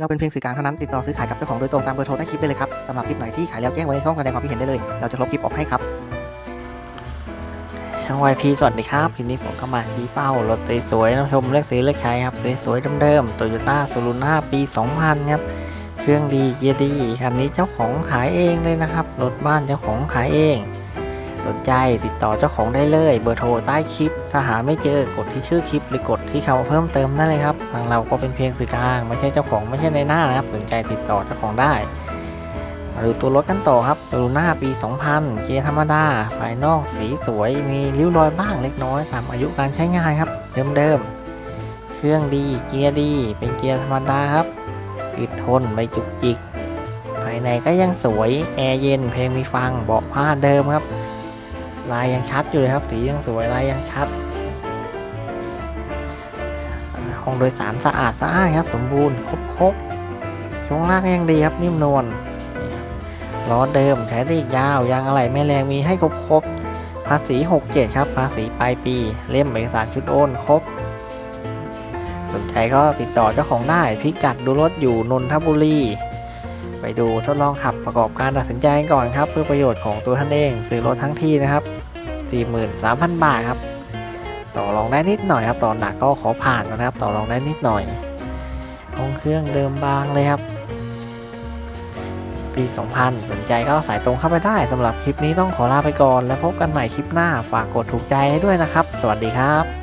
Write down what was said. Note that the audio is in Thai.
เราเป็นเพียงสื่อกลางเท่านั้นติดต่อซื้อขายกับเจ้าของโดยตรงตามเบอร์โทรใต้คลิปได้เลยครับสำหรับคลิปไหนที่ขายแล้วแจ้งไว้ในช่องแสดงความคิดเห็นได้เลย เราจะลบคลิปออกให้ครับช่างวายพีสวัสดีครับทีนี้ผมก็มาชี้เป้ารถสวยๆนะชมเลือกซื้อเลือกใช้ครับสวยๆเดิมๆโตโยต้าโซลูน่าปี 2000ครับเครื่องดีเกียร์ดีคันนี้เจ้าของขายเองเลยนะครับรถบ้านเจ้าของขายเอง สนใจติดต่อเจ้าของได้เลยเบอร์โทรใต้คลิป ถ้าหาไม่เจอกดที่ชื่อคลิปหรือกดที่คำเพิ่มเติมได้เลยครับทางเราก็เป็นเพียงสื่อกลาง ไม่ใช่เจ้าของไม่ใช่ในหน้านะครับ สนใจติดต่อเจ้าของได้มาดูตัวรถกันต่อครับซูน่าปี 2000 เกียร์ธรรมดา ภายนอกสีสวยมีริ้วรอยบ้างเล็กน้อยตามอายุการใช้งานครับ เดิมๆ เครื่องดี เกียร์ดี เป็นเกียร์ธรรมดาครับอึดทนไม่จุกจิก ภายในก็ยังสวย แอร์เย็นเพลงมีฟังเบาะผ้าเดิมครับ ลายยังชัดอยู่เลยครับ สียังสวยลายยังชัด ห้องโดยสารสะอาดสะอ้านครับ สมบูรณ์ครบครบช่วงล่างยังดีครับนิ่มนวลล้อเดิมใช้ได้อีกยาวยางอะไรไม่แรงมีให้ครบครบภาษี 67 ครับ ภาษีปลายปี เล่มเอกสารชุดโอนครบ สนใจก็ติดต่อเจ้าของได้ พิกัดดูรถอยู่นนทบุรี ไปดูทดลองขับประกอบการตัดสินใจก่อนครับ เพื่อประโยชน์ของตัวท่านเอง ซื้อรถทั้งที่นะครับ 43,000 บาทครับ ต่อรองได้นิดหน่อยครับ ต่อหนักก็ขอผ่านนะครับ ต่อรองได้นิดหน่อยองเครื่องเดิมบางเลยครับ ปี 2000 สนใจก็สายตรงเข้าไปได้สำหรับคลิปนี้ต้องขอลาไปก่อน แล้วพบกันใหม่คลิปหน้าฝากกดถูกใจให้ด้วยนะครับ สวัสดีครับ